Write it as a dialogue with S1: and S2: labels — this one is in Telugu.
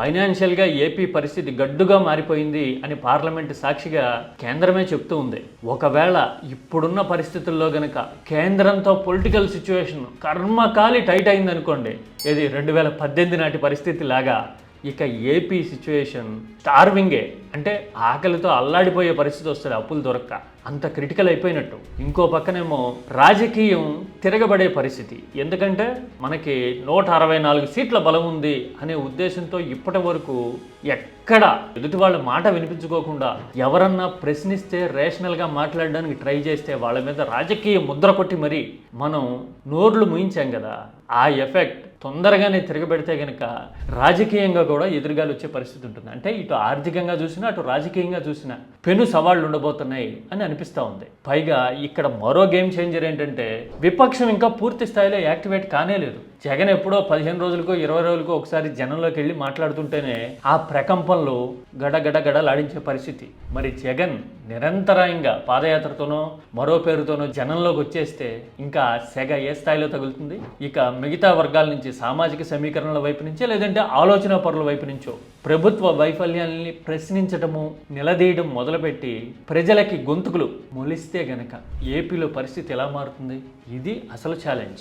S1: ఫైనాన్షియల్గా ఏపీ పరిస్థితి గడ్డుగా మారిపోయింది అని పార్లమెంట్ సాక్షిగా కేంద్రమే చెప్తూ ఉంది. ఒకవేళ ఇప్పుడున్న పరిస్థితుల్లో గనక కేంద్రంతో పొలిటికల్ సిచ్యువేషన్ కర్మకాలి టైట్ అయిందనుకోండి ఇది రెండు వేల పద్దెనిమిది నాటి పరిస్థితి లాగా ఇక ఏపీ సిచ్యువేషన్ స్టార్వింగే. అంటే ఆకలితో అల్లాడిపోయే పరిస్థితి వస్తుంది అప్పులు దొరక్క. అంత క్రిటికల్ అయిపోయినట్టు. ఇంకో పక్కనేమో రాజకీయం తిరగబడే పరిస్థితి. ఎందుకంటే మనకి నూట అరవై నాలుగు సీట్ల బలం ఉంది అనే ఉద్దేశంతో ఇప్పటి వరకు ఎక్కడ ఎదుటి వాళ్ళ మాట వినిపించుకోకుండా ఎవరన్నా ప్రశ్నిస్తే రేషనల్గా మాట్లాడడానికి ట్రై చేస్తే వాళ్ళ మీద రాజకీయ ముద్ర కొట్టి మరి మనం నోర్లు ముయించాం కదా. ఆ ఎఫెక్ట్ తొందరగానే తిరగబెడితే కనుక రాజకీయంగా కూడా ఎదురుగాలు వచ్చే పరిస్థితి ఉంటుంది. అంటే ఇటు ఆర్థికంగా చూసినా అటు రాజకీయంగా చూసినా పెను సవాళ్ళు ఉండబోతున్నాయి అని అనిపిస్తూ ఉంది. పైగా ఇక్కడ మరో గేమ్ చేంజర్ ఏంటంటే విపక్షం ఇంకా పూర్తి స్థాయిలో యాక్టివేట్ కానే లేదు. జగన్ ఎప్పుడో పదిహేను రోజులకో ఇరవై రోజులకో ఒకసారి జనంలోకి వెళ్ళి మాట్లాడుతుంటేనే ఆ ప్రకంపనలు గడగడ గడలాడించే పరిస్థితి. మరి జగన్ నిరంతరాయంగా పాదయాత్రతోనో మరో పేరుతోనో జనంలోకి వచ్చేస్తే ఇంకా సెగ ఏ స్థాయిలో తగులుతుంది? ఇక మిగతా వర్గాల నుంచి సామాజిక సమీకరణల వైపు నుంచే లేదంటే ఆలోచన పరుల వైపు నుంచో ప్రభుత్వ వైఫల్యాల్ని ప్రశ్నించటము నిలదీయడం మొదలుపెట్టి ప్రజలకి గొంతుకులు మొలిస్తే గనక ఏపీలో పరిస్థితి ఎలా మారుతుంది? ఇది అసలు ఛాలెంజ్